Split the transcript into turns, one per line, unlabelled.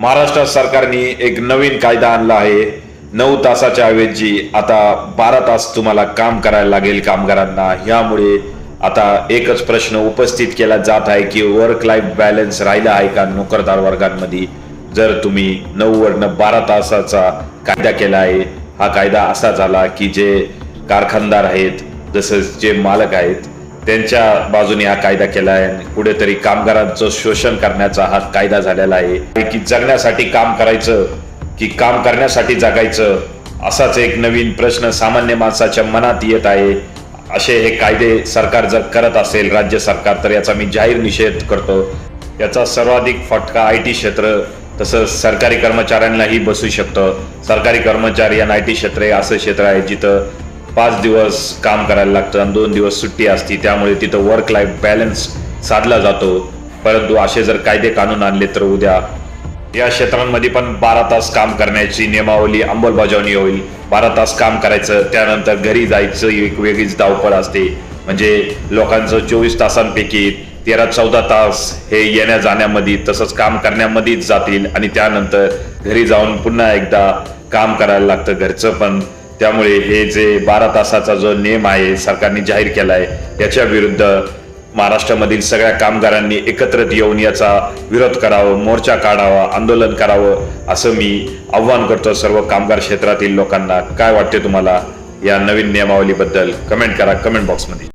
महाराष्ट्र सरकारने एक नवीन कायदा आणला आहे. नऊ तासाच्या ऐवजी आता बारा तास तुम्हाला काम करायला लागेल कामगारांना. ह्यामुळे आता एकच प्रश्न उपस्थित केला जात आहे की वर्क लाईफ बॅलन्स राहिला आहे का नोकरदार वर्गांमध्ये? जर तुम्ही नऊ वरनं बारा तासाचा कायदा केला आहे हा कायदा असा झाला की जे कारखानदार आहेत जसं जे मालक आहेत त्यांच्या बाजूने हा कायदा केला आहे कुठेतरी कामगारांचं शोषण करण्याचा हा कायदा झालेला आहे. की जगण्यासाठी काम करायचं की काम करण्यासाठी जगायचं असाच एक नवीन प्रश्न सामान्य माणसाच्या मनात येत आहे. असे हे कायदे सरकार जर करत असेल राज्य सरकार तर याचा मी जाहीर निषेध करतो. याचा सर्वाधिक फटका आय टी क्षेत्र तसंच सरकारी कर्मचाऱ्यांनाही बसू शकतं. सरकारी कर्मचारी आणि आय टी क्षेत्र हे असं क्षेत्र आहे जिथं पाच दिवस काम करायला लागतं आणि दोन दिवस सुट्टी असते. त्यामुळे तिथं वर्क लाईफ बॅलन्स साधला जातो. परंतु असे जर कायदे कानून आणले तर उद्या या क्षेत्रांमध्ये पण बारा तास काम करण्याची नियमावली अंमलबजावणी होईल. बारा तास काम करायचं त्यानंतर घरी जायचं एक वेगळीच धावपळ असते. म्हणजे लोकांचं चोवीस तासांपैकी तेरा चौदा तास हे येण्या जाण्यामध्ये तसंच काम करण्यामध्येच जातील आणि त्यानंतर घरी जाऊन पुन्हा एकदा काम करायला लागतं घरचं पण. त्यामुळे हे जे बारा तासाचा जो नियम आहे सरकारने जाहीर केला आहे याच्या विरुद्ध महाराष्ट्रामधील सगळ्या कामगारांनी एकत्रित येऊन याचा विरोध करावा मोर्चा काढावा आंदोलन करावं असं मी आव्हान करतो सर्व कामगार क्षेत्रातील लोकांना. काय वाटते तुम्हाला या नवीन नियमावलीबद्दल? कमेंट करा कमेंट बॉक्समध्ये.